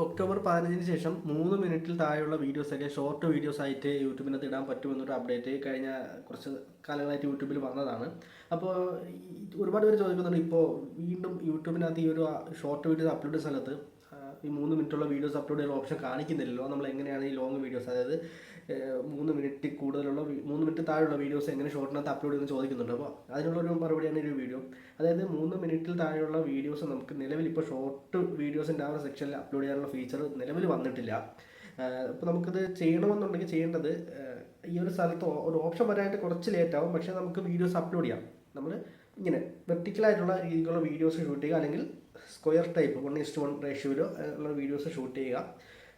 October പതിനഞ്ചിന് ശേഷം മൂന്ന് മിനിറ്റിൽ താഴെയുള്ള വീഡിയോസൊക്കെ ഷോർട്ട് വീഡിയോസ് ആയിട്ട് യൂട്യൂബിനകത്ത് ഇടാൻ പറ്റുമെന്നൊരു അപ്ഡേറ്റ് കഴിഞ്ഞ കുറച്ച് കാലങ്ങളായിട്ട് യൂട്യൂബിൽ വന്നതാണ്. അപ്പോൾ ഒരുപാട് പേര് ചോദിക്കുന്നുണ്ട് ഇപ്പോൾ വീണ്ടും യൂട്യൂബിനകത്ത് ഈ ഒരു ഷോർട്ട് വീഡിയോസ് അപ്ലോഡ് ചെയ്യുന്ന സ്ഥലത്ത് ഈ മൂന്ന് മിനിറ്റുള്ള വീഡിയോസ് അപ്ലോഡ് ചെയ്യാൻ ഓപ്ഷൻ കാണിക്കുന്നില്ലല്ലോ. നമ്മൾ എങ്ങനെയാണ് ഈ ലോങ് വീഡിയോസ് അതായത് മൂന്ന് മിനിറ്റ് കൂടുതലുള്ള മൂന്ന് മിനിറ്റ് താഴെയുള്ള വീഡിയോസ് എങ്ങനെ ഷോർട്ടിനകത്ത് അപ്ലോഡ് ചെയ്യുന്ന ചോദിക്കുന്നുണ്ട്. അപ്പോൾ അതിനുള്ളൊരു മറുപടിയാണ് ഈ അതായത് മൂന്ന് മിനിറ്റിൽ താഴെയുള്ള വീഡിയോസ് നമുക്ക് നിലവിൽ ഇപ്പോൾ ഷോർട്ട് വീഡിയോസിന്റെ ആ ഒരു സെക്ഷനിൽ അപ്ലോഡ് ചെയ്യാനുള്ള ഫീച്ചർ നിലവിൽ വന്നിട്ടില്ല. അപ്പോൾ നമുക്കിത് ചെയ്യണമെന്നുണ്ടെങ്കിൽ ചെയ്യേണ്ടത് ഈ ഒരു സ്ഥലത്ത് ഒരു ഓപ്ഷൻ വരാനായിട്ട് കുറച്ച് ലേറ്റ് ആവും. പക്ഷേ നമുക്ക് വീഡിയോസ് അപ്ലോഡ് ചെയ്യാം. നമ്മൾ ഇങ്ങനെ വെർട്ടിക്കലായിട്ടുള്ള രീതിയിലുള്ള വീഡിയോസ് ഷൂട്ട് ചെയ്യുക. അല്ലെങ്കിൽ square type one is to one റേഷ്യോയിലോ ഉള്ള വീഡിയോസ് ഷൂട്ട് ചെയ്യുക.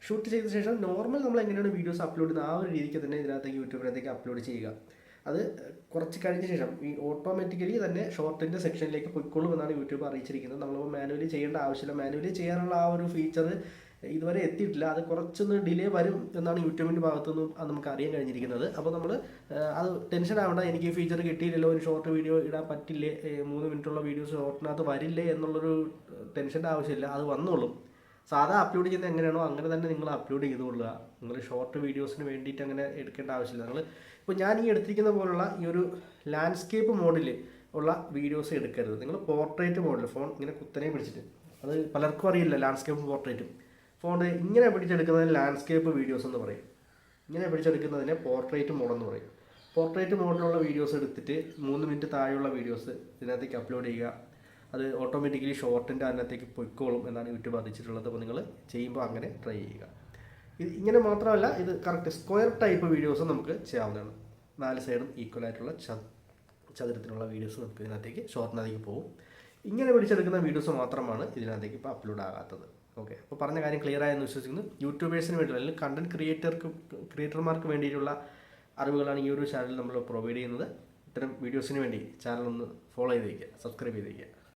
ഷൂട്ട് ചെയ്ത ശേഷം നോർമൽ നമ്മൾ എങ്ങനെയാണ് വീഡിയോസ് അപ്ലോഡ് ചെയ്യുന്നത്? ആ ഒരു രീതിക്ക് തന്നെ ഇതിനകത്തേക്ക് യൂട്യൂബിനകത്തേക്ക് അപ്ലോഡ് ചെയ്യുക. അത് കുറച്ച് കഴിഞ്ഞ ശേഷം ഈ ഓട്ടോമാറ്റിക്കലി തന്നെ ഷോർട്ടിന്റെ സെക്ഷനിലേക്ക് പൊയ്ക്കോളും എന്നാണ് യൂട്യൂബ് അറിയിച്ചിരിക്കുന്നത്. നമ്മളിപ്പോൾ മാനുവലി ചെയ്യേണ്ട ആവശ്യമില്ല. മാനുവലി ചെയ്യാനുള്ള ആ ഒരു ഫീച്ചർ ഇതുവരെ എത്തിയിട്ടില്ല. അത് കുറച്ചൊന്ന് ഡിലേ വരും എന്നാണ് യൂട്യൂബിന്റെ ഭാഗത്തുനിന്നും അത് നമുക്ക് അറിയാൻ കഴിഞ്ഞിരിക്കുന്നത്. അപ്പോൾ നമ്മൾ അത് ടെൻഷൻ ആവണ്ട. എനിക്ക് ഈ ഫീച്ചർ കിട്ടിയില്ലല്ലോ. ഒരു ഷോർട്ട് വീഡിയോ ഇടാൻ പറ്റില്ലേ? മൂന്ന് മിനിറ്റുള്ള വീഡിയോസ് ഷോർട്ടിനകത്ത് വരില്ലേ? എന്നുള്ളൊരു ടെൻഷന്റെ ആവശ്യമില്ല. അത് വന്നോളും. സാധാ അപ്ലോഡ് ചെയ്യുന്നത് എങ്ങനെയാണോ അങ്ങനെ തന്നെ നിങ്ങൾ അപ്ലോഡ് ചെയ്തുകൊള്ളുക നിങ്ങൾ ഷോർട്ട് വീഡിയോസിന് വേണ്ടിയിട്ട് അങ്ങനെ എടുക്കേണ്ട ആവശ്യമില്ല. നിങ്ങൾ ഇപ്പോൾ ഞാൻ ഈ എടുത്തിരിക്കുന്ന പോലുള്ള ഈ ഒരു ലാൻഡ്സ്കേപ്പ് മോഡിൽ ഉള്ള വീഡിയോസ് എടുക്കരുത്. നിങ്ങൾ പോർട്രേറ്റ് മോഡിൽ ഫോൺ ഇങ്ങനെ കുത്തനെ പിടിച്ചിട്ട്. അത് പലർക്കും അറിയില്ല ലാൻഡ്സ്കേപ്പ് പോർട്രേറ്റും ഫോൺ ഇങ്ങനെ പിടിച്ചെടുക്കുന്നതിന് ലാൻഡ്സ്കേപ്പ് വീഡിയോസ് എന്ന് പറയും. ഇങ്ങനെ പിടിച്ചെടുക്കുന്നതിനെ പോർട്രേറ്റ് മോഡെന്ന് പറയും. പോർട്രേറ്റ് മോഡിലുള്ള വീഡിയോസ് എടുത്തിട്ട് മൂന്ന് മിനിറ്റ് താഴെയുള്ള വീഡിയോസ് ഇതിനകത്തേക്ക് അപ്ലോഡ് ചെയ്യുക. അത് ഓട്ടോമാറ്റിക്കലി ഷോർട്ടിന്റെ അതിനകത്തേക്ക് പൊയ്ക്കോളും എന്നാണ് യൂട്യൂബ് അറിയിച്ചിട്ടുള്ളത് അപ്പോൾ നിങ്ങൾ ചെയ്യുമ്പോൾ അങ്ങനെ ട്രൈ ചെയ്യുക. ഇത് ഇങ്ങനെ മാത്രമല്ല ഇത് കറക്റ്റ് സ്ക്വയർ ടൈപ്പ് വീഡിയോസ് നമുക്ക് ചെയ്യാവുന്നതാണ്. നാല് സൈഡും ഈക്വൽ ആയിട്ടുള്ള ചതുരത്തിലുള്ള വീഡിയോസ് നമുക്ക് ഇതിനകത്തേക്ക് ഷോർട്ടിനകത്തേക്ക് പോകും ഇങ്ങനെ പിടിച്ചെടുക്കുന്ന വീഡിയോസ് മാത്രമാണ് ഇതിനകത്തേക്ക് ഇപ്പോൾ അപ്ലോഡ് ആകാത്തത്. ഓക്കെ അപ്പോൾ പറഞ്ഞ കാര്യം ക്ലിയർ ആയെന്ന് വിശ്വസിക്കുന്നു. യൂട്യൂബേഴ്സിന് വേണ്ടി അല്ലെങ്കിൽ കണ്ടന്റ് ക്രിയേറ്റർക്ക് ക്രിയേറ്റർമാർക്ക് വേണ്ടിയിട്ടുള്ള അറിവുകളാണ് ഈ ഒരു ചാനൽ നമ്മൾ പ്രൊവൈഡ് ചെയ്യുന്നത്. ഇത്തരം വീഡിയോസിന് വേണ്ടി ചാനൽ ഒന്ന് ഫോളോ ചെയ്തേക്കുക സബ്സ്ക്രൈബ് ചെയ്തേക്കുക.